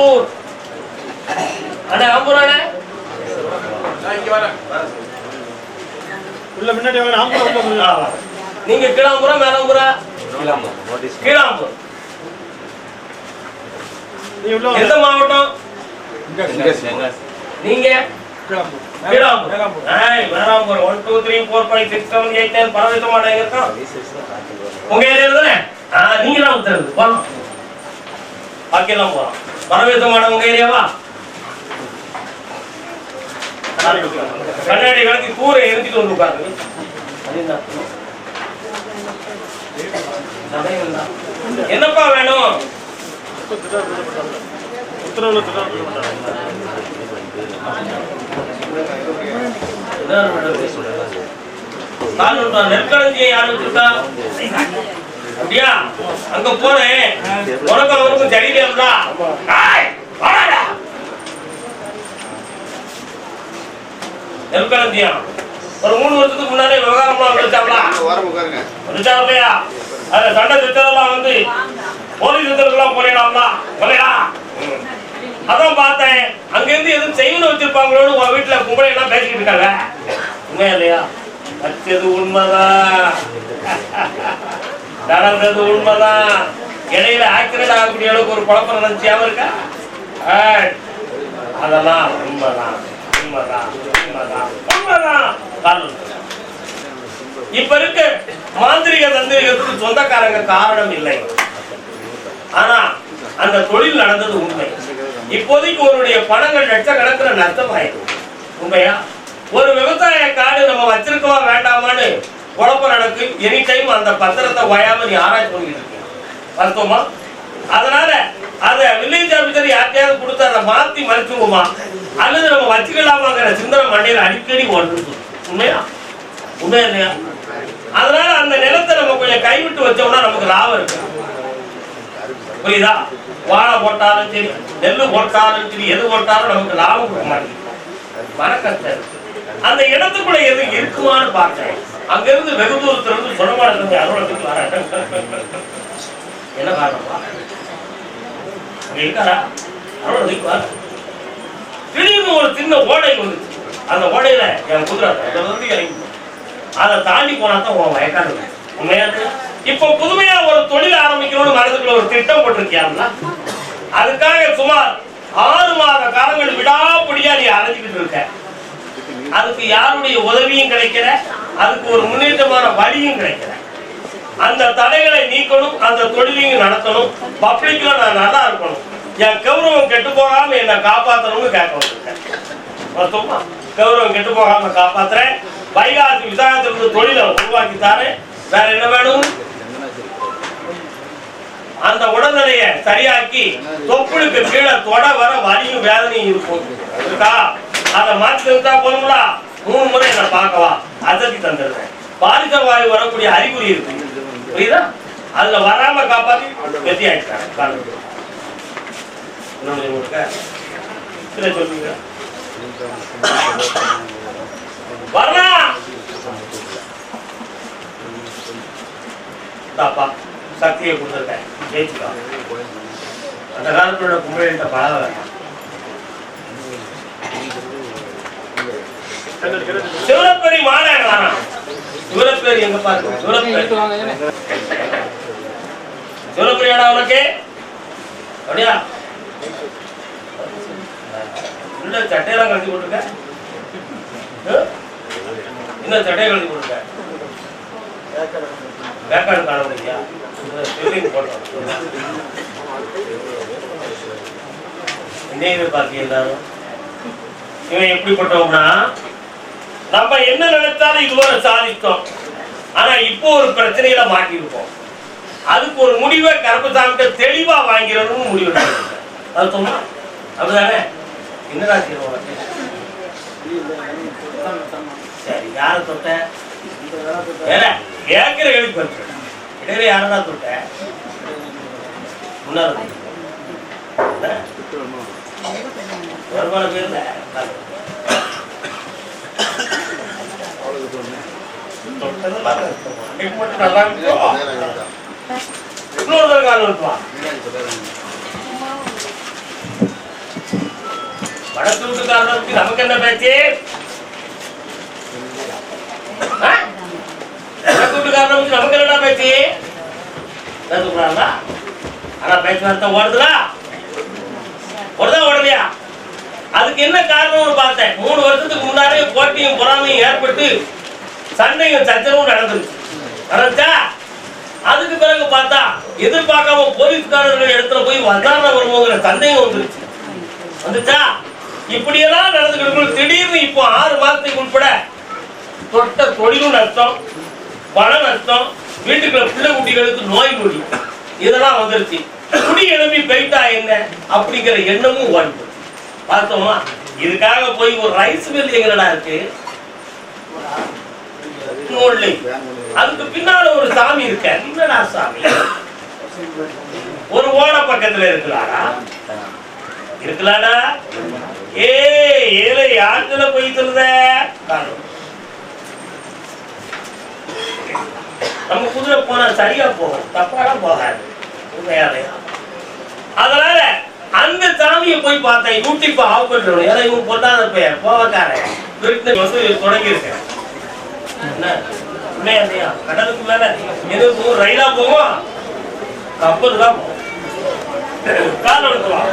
ஆம்பூர் அண்ணே ஆம்பூர் அண்ணே உள்ள முன்னாடி. நீங்க கீழாம்பூரா மேலாம்பூரா? கீழாம்பூர் நீ உள்ள வாங்க. எந்த மாவட்டம்? நீங்க? உங்க ஏரியா தானே? நீங்க போலாம். பாக்கியெல்லாம் பரவித்த மாட்டேன் உங்க ஏரியாவா கண்ணாடி கலக்கி கூரை எரிஞ்சிட்டு வந்து உட்காரு என்னப்பா வேணும் உத்தரவுல திருடாம நெற்களஞ்சியை யார் அப்படியா? அங்க போறேன் உனக்கு அவருக்கும் தெரியலையா நெற்களஞ்சியா ஒரு மூணு வருஷத்துக்கு முன்னாலே விவகாரம்லாம் வந்துச்சாங்களா வந்துச்சா இல்லையா அதுல சண்டை திட்டதெல்லாம் வந்து போலீஸ் திட்டத்துக்குலாம் போனீங்களாம்ல போலையா? அதான் பார்த்தேன். அங்கிருந்து எதுவும் செய்யணும் வச்சிருப்பாங்களோடு உன் வீட்டுல கும்பலை எல்லாம் பேசிக்கிட்டு இருக்காங்க. உண்மையா இல்லையா? வச்சது உண்மைதான். நடந்தது உண்மைதான். இடையில ஆக்சிடென்ட் ஆகக்கூடிய அளவுக்கு ஒரு குழப்பம் நடந்துச்சியாம இருக்கா? அதெல்லாம் உண்மைதான். உண்மைதான். உண்மைதான். உண்மைதான். காரணம் இப்ப இருக்க மாந்திரிக தந்திரிகத்துக்கு சொந்தக்காரங்க காரணம் இல்லை. ஆனா அந்த தொழில் நடந்தது உண்மை. இப்போதைக்கு ஒருடைய பணங்கள் லட்சக்கணக்கில் நஷ்டமாயிடும் உண்மையா? ஒரு விவசாய காடு நம்ம வச்சிருக்கோம் வேண்டாமான்னு? குழப்பம் நடக்கு எனி டைம் அந்த பத்திரத்தை ஓயாம நீ ஆராய்ச்சி பண்ணிட்டு இருக்க. வாஸ்தவமா அதனால அதை வில்லேஜ் ஆஃபீஸர் யார்கிட்டயாவது கொடுத்து அதை மாத்தி மறுத்துவோமா அல்லது நம்ம வச்சுக்கலாமாங்கிற சிந்தனை மண்டையில அடிக்கடி ஓடுது உண்மையா? உண்மையா இல்லையா? அதனால அந்த நிலத்தை நம்ம கொஞ்சம் கைவிட்டு வச்சோம்னா நமக்கு லாபம் இருக்கு. புரியுதா? வாழை போட்டாலும் சரி நெல்லு போட்டாலும் சரி எது போட்டாலும் நமக்கு லாபம் கொடுக்க மாட்டேங்குது. மரக்கத்தை இருக்கு அந்த இடத்துக்குள்ள எது இருக்குமான்னு பார்த்தேன் அங்க இருந்து வெகு தூரத்துல இருந்து சொன்னமாடத்துல அலுவலகத்துக்கு வர என்ன காரணம்? அங்க இருக்காரா? அலுவலகத்துக்கு வர திடீர்னு ஒரு சின்ன ஓடை வந்துச்சு. அந்த ஓடையில என் குதிரை இருந்து இறங்கி. அதை தாண்டி போனா தான் உன் வயக்காடு. உண்மையா? இப்போ புதுமையா ஒரு தொழில் ஆரம்பிக்கணும்னு மனதுக்குள்ள ஒரு திட்டம் போட்டிருக்கியாங்களா அதுக்காக சுமார் ஆறு மாத காலங்கள் விடாப்பிடியா நீ அலைஞ்சுக்கிட்டு இருக்க. அதுக்கு யாருடைய உதவியும் கிடைக்கிற அதுக்கு ஒரு முன்னேற்றமான வழியும் கிடைக்கிற அந்த தடைகளை நீக்கணும் அந்த தொழிலையும் நடத்தணும். பப்ளிக்ல நான் நல்லா இருக்கணும். என் கௌரவம் கெட்டு போகாம என்னை காப்பாத்தணும்னு கேட்கணும். கௌரவம் கெட்டு போகாம காப்பாத்துறேன். வைகாசி விசாகத்திலிருந்து தொழிலை உருவாக்கி தாரேன் வேற என்ன வேணும்? அந்த உடல்நிலையை சரியாக்கி தொப்புளுக்கு கீழே தொட வர வலியும் வேதனையும் இருக்கும். இருக்கா? அதை மாற்றி தந்தா போதுங்களா மூணு முறை என்ன பார்க்கவா. அதற்கு தந்துடுறேன் பாலித வாயு வரக்கூடிய அறிகுறி இருக்கு. புரியுதா? அதுல வராம காப்பாத்தி வெற்றி ஆயிட்டாங்க இன்னொன்னு சொல்லுங்க. தாப்பா சக்தியை கொடுத்துருக்கேன். ஜெயிச்சுக்கா. அந்த காலத்தோட கும்பலிட்ட பழக வேண்டாம். சிவரப்பேரி மாலை வேணாம் சிவரப்பேரி எங்க பாருங்க சிவரப்பேரி சிவரப்பேரி இடம் உனக்கு? அப்படியா? உள்ள சட்டையெல்லாம் கழிச்சு போட்டுருக்க? இந்த சட்டையை கழிச்சு போட்டுருக்க? வேக்காடு காண முடியா என்ன பார்க்க எல்லாரும்? இவன் எப்படிப்பட்டவனா நம்ம என்ன நினைத்தாலும் இதுவரை சாதித்தோம். ஆனா இப்போ ஒரு பிரச்சனையில மாட்டியிருக்கோம். அதுக்கு ஒரு முடிவை கருப்பசாமிட்ட தெளிவா வாங்கிறதும் முடிவு அது சொன்னா அப்படிதானே? என்னடா செய்யணும் சரி யாரை தொட்ட? வேற கேட்கிற கேள்வி பண்ற இடையில யாரடா தொட்ட? முன்னால வருமான பேர்ல தொட்டதெல்லாம் அன்னைக்கு மட்டும் நல்லா இன்னொரு தடவை கால் வடக்கு நமக்கு என்ன பேச்சு வடக்கு நமக்கு என்னடா பேச்சு பேசக்கூடாதா ஆனா பேச்சுவார்த்தை ஓடுதா ஓடலையா அதுக்கு என்ன காரணம்னு பார்த்தேன். மூணு வருஷத்துக்கு முன்னாடியே போட்டியும் பொறாமையும் ஏற்பட்டு சண்டையும் சச்சரவும் நடந்துருச்சு நடந்துச்சா? அதுக்கு பிறகு பார்த்தா எதிர்பார்க்காம போலீஸ்காரர்கள் இடத்துல போய் வந்தாரண வருவோங்கிற சந்தேகம் வந்துருச்சு. வந்துச்சா? இப்படியெல்லாம் நடந்துக்கிட்டு திடீர்னு இப்போ ஆறு மாதத்துக்கு உட்பட தொட்ட தொழிலும் நஷ்டம் பண நஷ்டம் வீட்டுக்குள்ள பிள்ளை குட்டிகளுக்கு நோய் நொடி இதெல்லாம் வந்துருச்சு. குடி எழுப்பி போயிட்டா என்ன? அப்படிங்கிற எண்ணமும் வந்து பார்த்தோமா? இதுக்காக போய் ஒரு ரைஸ் மில் எங்கடா இருக்கு? நூல்லை. அதுக்கு பின்னால ஒரு சாமி இருக்க. என்னடா சாமி? ஒரு ஓட பக்கத்துல இருக்கலாடா. இருக்கலாடா. ஏ ஏழை யாருக்குல போய் சொல்லுத. நம்ம குதிரை போனா சரியா போகும். தப்பாலாம் போகாது. உண்மையாலையா அதனால அந்த சாமியை போய் பார்த்தேன். யூடியூப் ஆஃப் பண்றோம் ஏன்னா இவங்க பொண்ணாத பையன். போவக்காரன் வந்து தொடங்கியிருக்கேன். இருக்கேன் இல்லையா கடலுக்கு மேல எது போகும்? ரயிலா போகும்? கப்பல் தான் போகும். கால் எடுக்கலாம்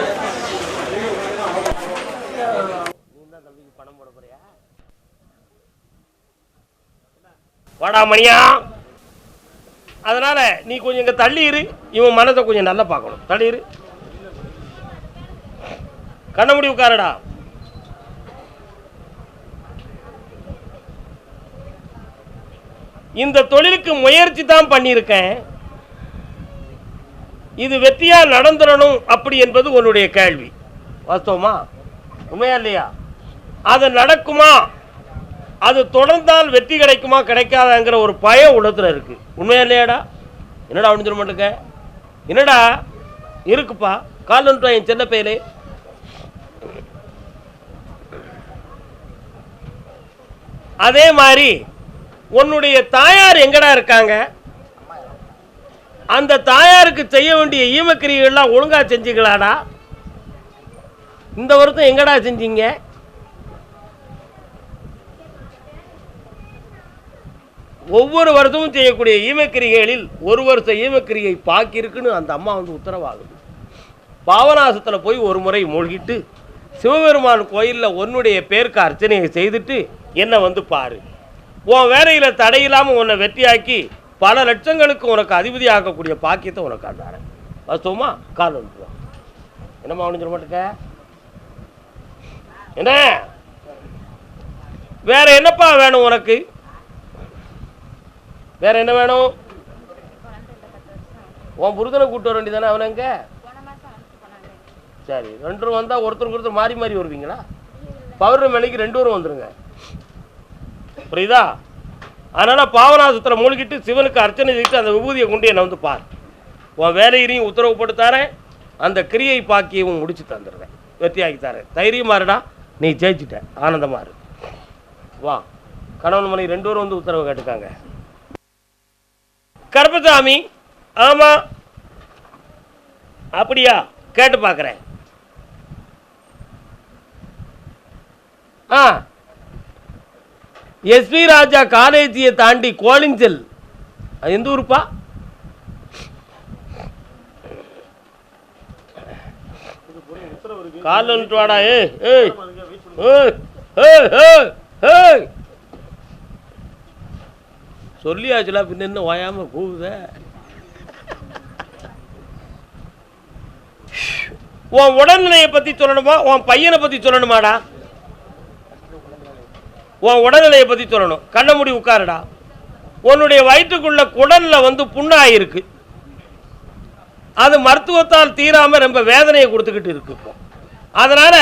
வாடா மணியா. அதனால நீ கொஞ்சம் இங்க தள்ளி இவன் மனதை கொஞ்சம் நல்லா பார்க்கணும். தள்ளி கண்ண முடி உட்காரடா. இந்த தொழிலுக்கு முயற்சி தான் பண்ணியிருக்கேன். இது வெற்றியா நடந்துடணும் அப்படி என்பது உன்னுடைய கேள்வி. வாஸ்தவமா? உண்மையா இல்லையா? அது நடக்குமா? அது தொடர்ந்தால் வெற்றி கிடைக்குமா கிடைக்காதாங்கிற ஒரு பய உலகத்தில் இருக்கு. உண்மையா இல்லையாடா? என்னடா அப்படின்னு சொல்ல மாட்டேங்க? என்னடா? இருக்குப்பா. கால் என் சின்ன பையலே அதே மாதிரி உன்னுடைய தாயார் எங்கடா இருக்காங்க? அந்த தாயாருக்கு செய்ய வேண்டிய ஈமக்கிரியெல்லாம் ஒழுங்கா செஞ்சுக்கலாடா? இந்த வருஷம் எங்கடா செஞ்சீங்க? ஒவ்வொரு வருஷமும் செய்யக்கூடிய ஈமக்கிரிகைகளில் ஒரு வருஷ ஈமக்கிரியை பாக்கியிருக்குன்னு அந்த அம்மா வந்து உத்தரவாகுது. பாவநாசத்தில் போய் ஒரு முறை மூழ்கிட்டு சிவபெருமான் கோயிலில் உன்னுடைய பேருக்கு அர்ச்சனையை செய்துட்டு என்னை வந்து பாரு. உன் வேலையில் தடையில்லாமல் உன்னை வெற்றியாக்கி பல லட்சங்களுக்கு உனக்கு அதிபதி ஆக்கக்கூடிய பாக்கியத்தை உனக்கு காட்டுறேன் வசுமா கால் வந்துடுவான் என்னம்மா அவனு சொல்ல மாட்டேங்க என்ன? வேற என்னப்பா வேணும் உனக்கு? வேற என்ன வேணும்? உன் புருதனை கூட்டு வர வேண்டியதானே அவனங்க சரி ரெண்டு வந்தால் ஒருத்தருக்கு ஒருத்தர் மாறி மாறி வருவீங்களா? பௌர்ணமி மணிக்கு ரெண்டு பேரும் வந்துருங்க. புரியுதா? அதனால் பாவநாசத்தில் மூழ்கிட்டு சிவனுக்கு அர்ச்சனை செய்து அந்த விபூதியை கொண்டு என்னை வந்து பார். உன் வேலையிலையும் உத்தரவு போட்டு தரேன். அந்த கிரியை பாக்கியவும் முடிச்சு தந்துடுறேன் வெற்றியாக்கி தரேன். தைரியமா இருடா. நீ ஜெயிச்சிட்ட. ஆனந்தமாரு வா. கணவன் மணி ரெண்டு பேரும் வந்து உத்தரவு கேட்டுக்காங்க. கருப்பசாமி ஆமா. அப்படியா? கேட்டு பார்க்குறேன் ஆ. எஸ்பி ராஜா காலேஜியை தாண்டி கோலிஞ்சல். அது எந்த ஊருப்பா? கால் வந்துட்டு வாடா ஏ ஏய் சொல்லியாச்சுல பின்ன என்ன ஓயாம கூவுத? உன் உடல்நிலையை பத்தி சொல்லணுமா? உன் பையனை பத்தி சொல்லணுமாடா? உன் உடல்நிலையை பற்றி சொல்லணும். கண்ண மூடி உட்காருடா. உன்னுடைய வயிற்றுக்குள்ள குடலில் வந்து புண்ணாயிருக்கு. அது மருத்துவத்தால் தீராமல் ரொம்ப வேதனையை கொடுத்துக்கிட்டு இருக்கு இப்போ. அதனால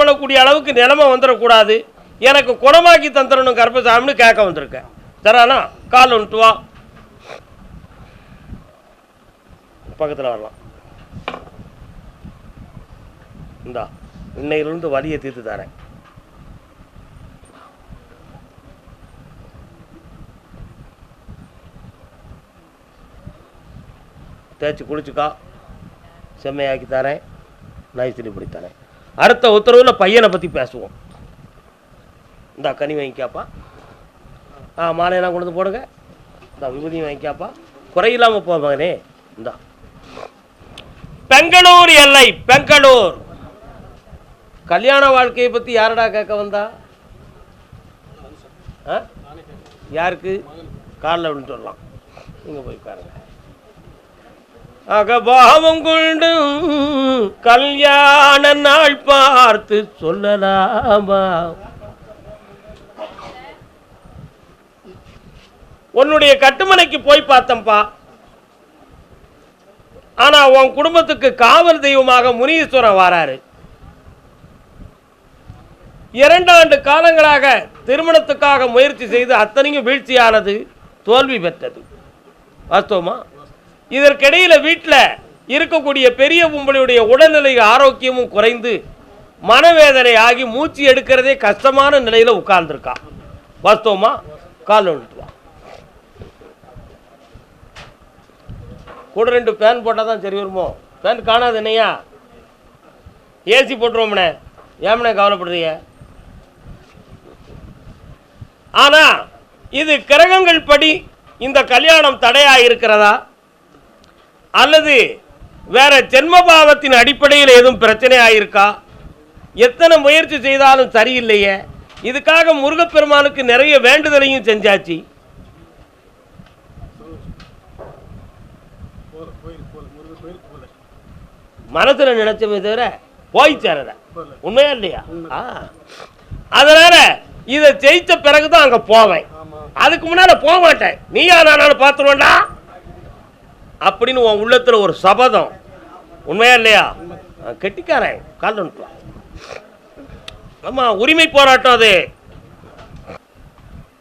பண்ணக்கூடிய அளவுக்கு நிலைமை வந்துடக்கூடாது. எனக்கு குணமாக்கி தந்துடணும் கர்ப்பசாமின்னு கேட்க வந்திருக்கேன். தரானா? கால் ஒன்று வா பக்கத்தில் வரலாம். இந்தா இன்னையிலிருந்து வலியை தீர்த்து தரேன். தேய்ச்சி குளிச்சுக்கா. செம்மையாக்கி தரேன். நைஸ்லி பிடி தரேன். அடுத்த உத்தரவில் பையனை பற்றி பேசுவோம். இந்த கனி வாங்கிக்காப்பா ஆ மாலையெல்லாம் கொண்டு வந்து போடுங்க. இந்த விபூதி வாங்கிக்காப்பா குறையில்லாமல் போ மகனே. இந்தா. பெங்களூர் எல்லை பெங்களூர். கல்யாண வாழ்க்கையை பற்றி யாரடா கேட்க வந்தா? ஆ? யாருக்கு? காலில் விழுந்துடலாம் சொல்லலாம். நீங்கள் போய் பாருங்கள் அகபாவம் கொண்டு கல்யாண நாள் பார்த்து சொல்லலாமா? உன்னுடைய கட்டுமனைக்கு போய் பார்த்தம்பா. ஆனா உன் குடும்பத்துக்கு காவல் தெய்வமாக முனீஸ்வரன் வராரு. இரண்டாண்டு காலங்களாக திருமணத்துக்காக முயற்சி செய்து அத்தனையும் வீழ்ச்சியானது தோல்வி பெற்றது. வாஸ்தவமா? இதற்கிடையில் வீட்டில் இருக்கக்கூடிய பெரிய பொம்பளையுடைய உடல்நிலை ஆரோக்கியமும் குறைந்து மனவேதனை ஆகி மூச்சு எடுக்கிறதே கஷ்டமான நிலையில் உட்கார்ந்துருக்கா. வாஸ்தவமா கால் வந்துட்டு கூட ரெண்டு ஃபேன் போட்டால் தான் சரி வருமோ? ஃபேன் காணாது என்னையா? ஏசி போட்டுருவோம்ண்ணே ஏமண்ணே கவலைப்படுறீங்க? ஆனால் இது கிரகங்கள் படி இந்த கல்யாணம் தடையாக இருக்கிறதா அல்லது வேற ஜென்மபாவத்தின் அடிப்படையில் எதுவும் பிரச்சனையா இருக்கா எத்தனை முயற்சி செய்தாலும் சரியில்லையே. இதுக்காக முருகப்பெருமானுக்கு நிறைய வேண்டுதலையும் செஞ்சாச்சு. மனசுல நினைச்சமே தவிர போய் சேரல. உண்மையா இல்லையா? அதனால இதை ஜெயிச்ச பிறகுதான் அங்க போவேன். அதுக்கு முன்னால போக மாட்டேன். நீயா நானும் பார்த்துருவேன்டா அப்படின்னு உன் உள்ளத்துல ஒரு சபதம். உண்மையா இல்லையா? கெட்டிக்காரன். கால் வந்துட்டு ஆமா உரிமை போராட்டம் அது.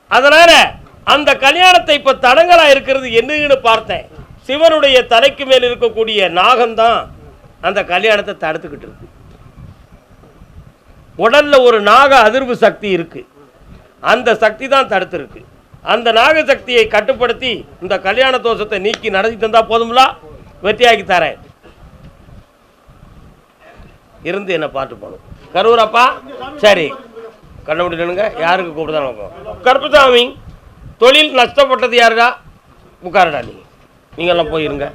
அதனால அந்த கல்யாணத்தை இப்ப தடங்களா இருக்கிறது என்னன்னு பார்த்தேன். சிவனுடைய தலைக்கு மேல் இருக்கக்கூடிய நாகம்தான் அந்த கல்யாணத்தை தடுத்துக்கிட்டு இருக்கு. உடல்ல ஒரு நாக அதிர்வு சக்தி இருக்கு. அந்த சக்தி தான் தடுத்துருக்கு. அந்த நாக சக்தியை கட்டுப்படுத்தி இந்த கல்யாண தோஷத்தை நீக்கி நடத்தி தந்தா போதும்ல? வெற்றியாக்கி தரேன். இருந்து என்ன பாட்டு போகணும். கரூரப்பா? சரி. கண்டுபிடிக்கணுங்க யாருக்கு கூப்பிடுதான் கருப்புசாமி தொழில் நஷ்டப்பட்டது யாருடா? உட்காரடா நீ. நீங்கெல்லாம் போயிருங்க.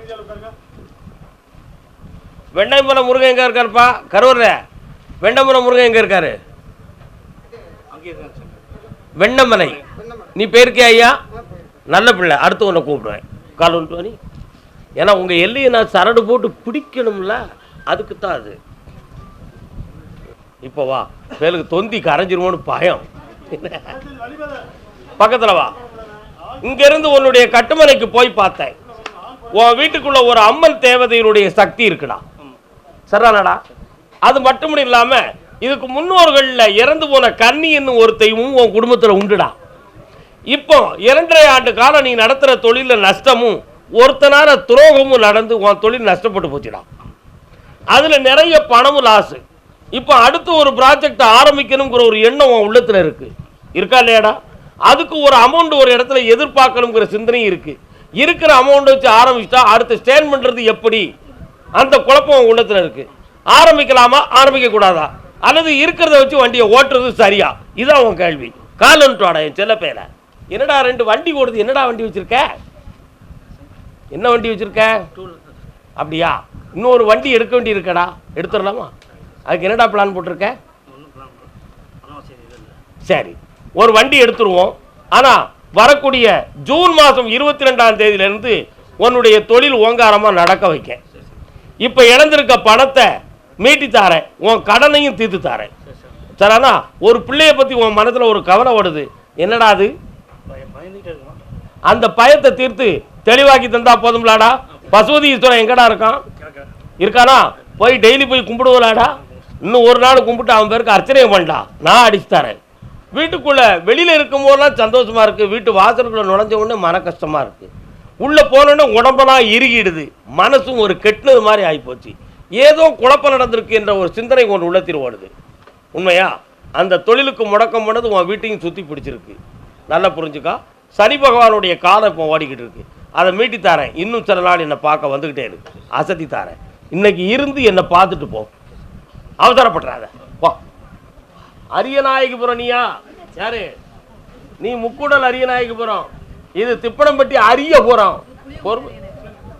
வெண்டைமலை முருகன் எங்கே இருக்காருப்பா? கரூர வெண்டமலை முருகன் எங்கே இருக்காரு? வெண்ணமலை. நீ பேருக்கே ஐயா? நல்ல பிள்ளை. அடுத்து உன்னை கூப்பிடுவேன் கால் ஒன்று நீ ஏன்னா உங்கள் எல்லையை நான் சரடு போட்டு பிடிக்கணும்ல அதுக்கு தான் அது. இப்போ வா. பேருக்கு தொந்தி கரைஞ்சிருமோன்னு பயம். பக்கத்தில் வா. இங்கேருந்து உன்னுடைய கட்டுமனைக்கு போய் பார்த்தேன். உன் வீட்டுக்குள்ள ஒரு அம்மன் தேவதையினுடைய சக்தி இருக்குடா. சரிதானடா? அது மட்டும் இல்லாமல் இதுக்கு முன்னோர்களில் இறந்து போன கன்னி என்னும் ஒரு தெய்வமும் உன் குடும்பத்தில் உண்டுடா. இப்போ இரண்டரை ஆண்டு காலம் நீ நடத்துகிற தொழிலில் நஷ்டமும் ஒருத்தனால துரோகமும் நடந்து உன் தொழில் நஷ்டப்பட்டு போச்சுடா. அதில் நிறைய பணமும் லாஸு இப்போ அடுத்து ஒரு ப்ராஜெக்ட் ஆரம்பிக்கணுங்கிற ஒரு எண்ணம் உன் உள்ளத்தில் இருக்குது இருக்கா இல்லையாடா? அதுக்கு ஒரு அமௌண்ட் ஒரு இடத்துல எதிர்பார்க்கணுங்கிற சிந்தனையும் இருக்குது இருக்கிற அமௌண்ட் வச்சு ஆரம்பிச்சிட்டா அடுத்து ஸ்டேன் பண்ணுறது எப்படி? அந்த குழப்பம் உன் உள்ளத்தில் இருக்குது ஆரம்பிக்கலாமா? ஆரம்பிக்கக்கூடாதா அல்லது இருக்கிறத வச்சு வண்டியை ஓட்டுறது சரியா? இதான் உன் கேள்வி. காலன்ட்டோட என் செல்ல பேர. என்னடா ரெண்டு வண்டி ஓடுது? என்னடா வண்டி வச்சிருக்க? என்ன வண்டி வச்சிருக்க? அப்படியா? இன்னொரு வண்டி எடுக்க வேண்டி இருக்கடா. எடுத்துடலாமா? அதுக்கு என்னடா பிளான் போட்டிருக்க? சரி. ஒரு வண்டி எடுத்துருவோம். ஆனால் வரக்கூடிய ஜூன் மாதம் இருபத்தி ரெண்டாம் தேதியிலேருந்து உன்னுடைய தொழில் ஓங்காரமாக நடக்க வைக்க. இப்போ இழந்திருக்க பணத்தை மீட்டி தாரேன். உன் கடனையும் தீர்த்து தாரேன். சரிண்ணா ஒரு பிள்ளைய பற்றி உன் மனதில் ஒரு கவலை வருது என்னடா அது? அந்த பயத்தை தீர்த்து தெளிவாக்கி தந்தா போதும்லாடா? பசுபதி ஈஸ்வரன் எங்கடா இருக்கான்? இருக்கானா. போய் டெய்லி போய் கும்பிடுவலாடா இன்னும் ஒரு நாள் கும்பிட்டு அவன் பேருக்கு அர்ச்சனை பண்ணா நான் அடிச்சு தரேன். வீட்டுக்குள்ள வெளியில இருக்கும் போதெல்லாம் சந்தோஷமா இருக்கு. வீட்டு வாசலுக்குள்ள நுழைஞ்ச உடனே மன கஷ்டமா இருக்கு. உள்ள போனோடனே உடம்பெல்லாம் இறுகிடுது. மனசும் ஒரு கெட்டினது மாதிரி ஆகிப்போச்சு ஏதோ குழப்பம் நடந்திருக்கு என்ற ஒரு சிந்தனை ஒன்று உள்ளத்தில் ஓடுது. உண்மையா? அந்த தொழிலுக்கு முடக்கம் பண்ணது உன் வீட்டையும் சுற்றி பிடிச்சிருக்கு. நல்லா புரிஞ்சுக்கா. சனி பகவானுடைய காலம் இப்போ ஓடிக்கிட்டு இருக்கு. அதை மீட்டி தாரேன். இன்னும் சில நாள் என்னை பார்க்க வந்துக்கிட்டே இருக்கு அசத்தி தாரேன். இன்னைக்கு இருந்து என்னை பார்த்துட்டு போ. அவசரப்படுறாத போ. அரியநாயகிபுரம் நீயா யாரு? நீ முக்கூடல் அரியநாயகிபுரம். இது திப்பனம்பட்டி அரியபுரம். பொறு-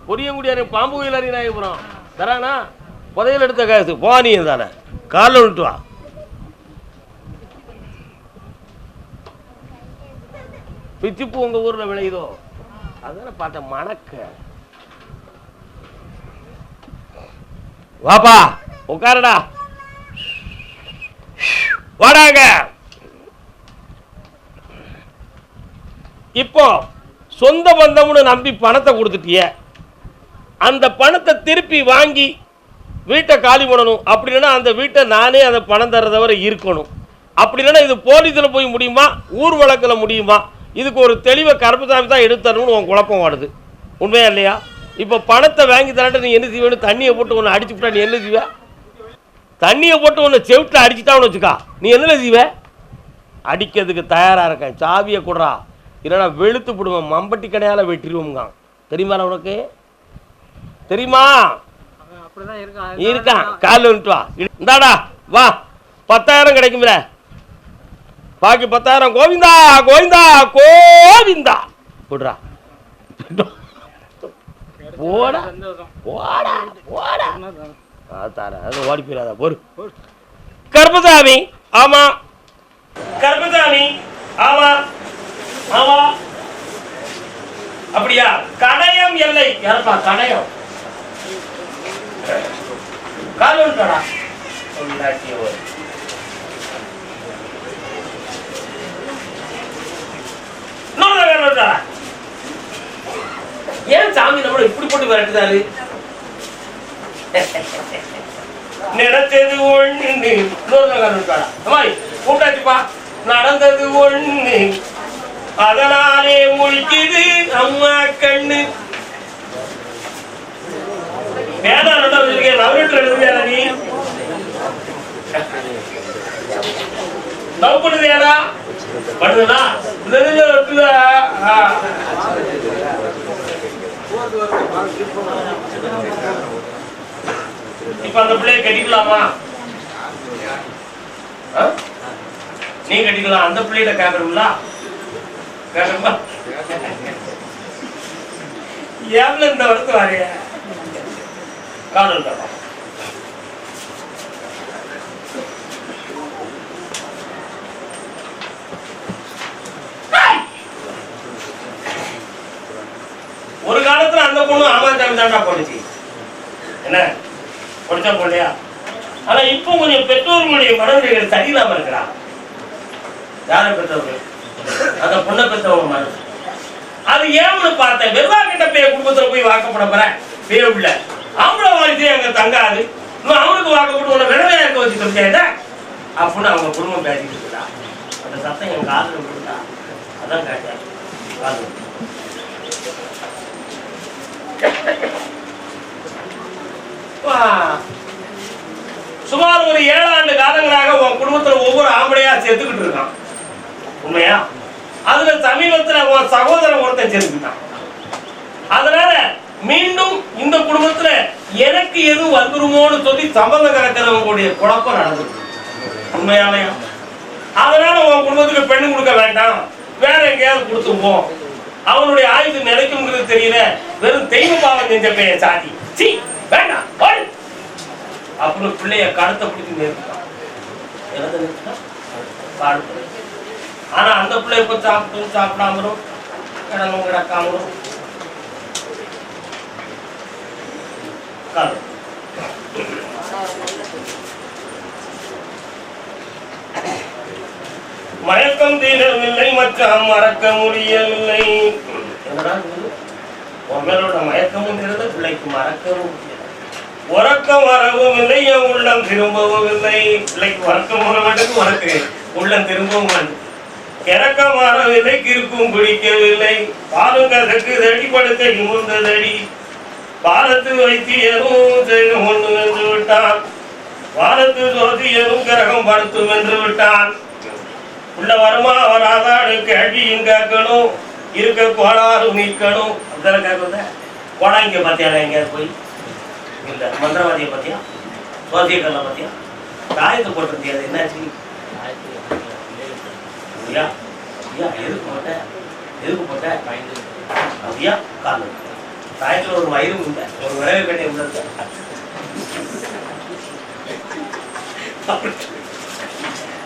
பொரியங்குடியாரு பாம்பு கோயில் அரியநாயகபுரம். தரானா? புதையல் எடுத்த காசு போ நீ தானே காலில் விட்டு வா. பிச்சிப்பூ உங்க ஊர்ல விளையுதோ? அதான பார்த்த மணக்க. வாப்பா உட்காரடா. வாடாங்க இப்போ சொந்த பந்தம்னு நம்பி பணத்தை கொடுத்துட்டிய. அந்த பணத்தை திருப்பி வாங்கி வீட்டை காலி பண்ணணும். அப்படி இல்லைன்னா அந்த வீட்டை நானே அதை பணம் தரத வரை இருக்கணும். அப்படி இல்லைன்னா இது போலீஸில் போய் முடியுமா? ஊர் வழக்கில் முடியுமா? இதுக்கு ஒரு தெளிவை கருப்பசாமி தான் எடுத்தரணும்னு உன் குழப்பம் வாடுது. உண்மையா இல்லையா? இப்போ பணத்தை வாங்கி தரட்டு நீ என்ன செய்வேன்னு தண்ணியை போட்டு ஒன்று அடிச்சு விட்டா நீ என்ன செய்வ? தண்ணியை போட்டு ஒன்று செவிட்டில் அடிச்சுட்டான்னு வச்சுக்கா. நீ என்ன செய்வ? அடிக்கிறதுக்கு தயாராக இருக்கேன் சாவியை கொடுறா. இல்லைன்னா வெளுத்து போடுவேன். மம்பட்டி கடையால் வெட்டிடுவோம்ங்க தெரியுமா உனக்கு? தெரியுமா? இருக்கான் காலில் வந்துட்டு வா. இந்தாடா வா. பத்தாயிரம் கிடைக்கும்ல. பாக்கி பத்தாயிரம். கோவிந்தா கோவிந்தா கோவிந்தா. விடுறா போடா. போடா போடா. தார அது ஓடி போயிடாத. பொறு கர்பசாமி ஆமா. கர்பசாமி ஆமா. ஆமா. அப்படியா? கணையம் எல்லை யாரப்பா கணையம்? காலோன்டா பொண்டாட்டிய ஒரு இன்னொரு ஏன் சாமி நம்மள இப்படி போட்டு விரட்டுதாரு நினைச்சது ஒண்ணு கூட்டாச்சுப்பா நடந்தது ஒண்ணு. அதனாலே முழிக்குது அம்மா கண்ணு. வேதம் நல்லா வச்சிருக்கேன் நவரீட்டு எழுதுவியா நீ லவ் பண்ணுதியாடா பண்ணுதா இந்த இதுல இப்ப அந்த பிள்ளைய கட்டிக்கலாமா ஆ? நீ கட்டிக்கலாம் அந்த பிள்ளையில கேட்கணும்ல கேட்கணுமா ஏம்ல இந்த வருத்து வாரியா காணும் ஒரு காலத்துல அந்த பொண்ணு ஆமாச்சாமி தாண்டா போட்டுச்சு. என்ன? படிச்சா போலையா ஆனா இப்போ கொஞ்சம் பெற்றோர்களுடைய மனநிலைகள் சரியில்லாம இருக்கிறா யாரை பெற்றவர்கள் அந்த பொண்ணை பெற்றவங்க மனசு அது ஏன்னு பார்த்தேன் வெறுவா கிட்ட போய் குடும்பத்துல போய் வாக்கப்பட போறேன். பேய உள்ள. அவங்கள வாழ்க்கை அங்க தங்காது. இன்னும் அவனுக்கு வாக்கப்பட்டு உன்னை விடவே இருக்க வச்சு முடியாது அப்படின்னு அவங்க குடும்பம் பேசிட்டு இருக்கா. அந்த சத்தம் என் காதல விழுந்தா அதான் கேட்டேன். காதல் வா. சுமார் ஒரு ஏழு ஆண்டு காலங்களாக உன் குடும்பத்துல ஒவ்வொரு ஆம்பளையா சேர்த்துக்கிட்டு இருக்கான். உண்மையா? அதுல சமீபத்துல உன் சகோதரன் ஒருத்தன் சேர்த்துக்கிட்டான் அதனால மீண்டும் இந்த குடும்பத்துல எனக்கு எது வந்துருமோன்னு சொல்லி சம்பந்த கலக்கிறவங்களுடைய குழப்பம் நடந்தது உண்மையாலையா? அதனால உன் குடும்பத்துக்கு பெண்ணு கொடுக்க வேண்டாம். வேற எங்கேயாவது கொடுத்துப்போம் அவனுடைய ஆயுது நிலைக்குங்கிறது தெரியல. வெறும் தெய்வ பாவம் செஞ்ச பெய சாதி. சீ வேண்டாம் ஓடு. அப்புறம் பிள்ளைய கழுத்தை பிடிச்சி நிறுத்திட்டான். ஆனா அந்த பிள்ளை இப்ப சாப்பிட்டும் சாப்பிடாமலும் கிடனும் கிடக்காமலும் காலம் மயக்கம் தீரவில்லை மற்றும் மறக்க முடியவில்லை. உங்களோட மயக்கமும் தீரது பிள்ளைக்கு மறக்கவும் உறக்கம் வரவும் இல்லை என் உள்ளம் திரும்பவும் இல்லை. பிள்ளைக்கு உறக்கம் வர மாட்டேங்குது உனக்கு உள்ளம் திரும்பவும் மாட்டேங்குது இறக்கம் வரவில்லை கிறுக்கும் பிடிக்கவில்லை. பாலும் கதக்கு தடி படுக்க நிமிர்ந்ததடி பாலத்து வைத்தியரும் செய்து கொண்டு வென்று விட்டான். வானத்து ஜோதியரும் கிரகம் படுத்தும் என்று விட்டான். உள்ள வருமா? வராதான்னு கேள்வியும் கேட்கணும். இருக்க கோளாறும் நீக்கணும் அப்படிதான் கேட்குறத? கோடா இங்க பார்த்தியா எங்கேயாவது போய். இல்லை மந்திரவாதியை பத்தியா ஜோதியக்கல்ல பத்தியா காயத்தை போட்டிருந்தியா அது என்னாச்சு? அப்படியா? அப்படியா? எதுக்கு போட்ட? எதுக்கு போட்ட? அப்படியா? காலம் தாயத்துல ஒரு வயிறும் இல்லை ஒரு இருந்தது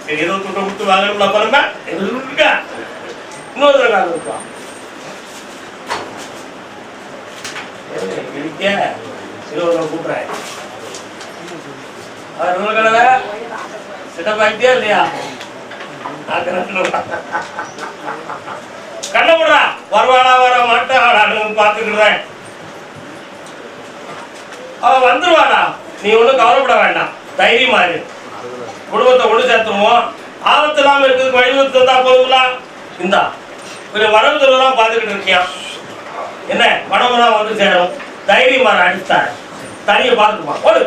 சரி, ஏதோ துட்டை கொடுத்து வாங்கணும்ல பாருங்க இருக்கா இன்னொரு கால் இருக்கலாம் இடிக்க இருபது கூட்டுறேன் அவர் கடவை சிட்டப் ஆகிட்டே இல்லையா? கண்ண விடுறா வருவாளா வர மாட்டாளான்னு பார்த்துக்கிடுறேன். அவன் வந்துருவானா நீ ஒன்றும் கவலைப்பட வேண்டாம். தைரியமா இரு. குடும்பத்தை ஒன்று சேர்த்துருவோம். ஆபத்து இல்லாமல் இருக்கிறதுக்கு வழிவகுத்து தந்தா போதுங்களா இந்தா கொஞ்சம் வரவு செலவுலாம் பார்த்துக்கிட்டு இருக்கியான் என்ன? பணமெல்லாம் வந்து சேரும். தைரியமா அடித்தார் தனியை பார்த்துக்குமா ஒரு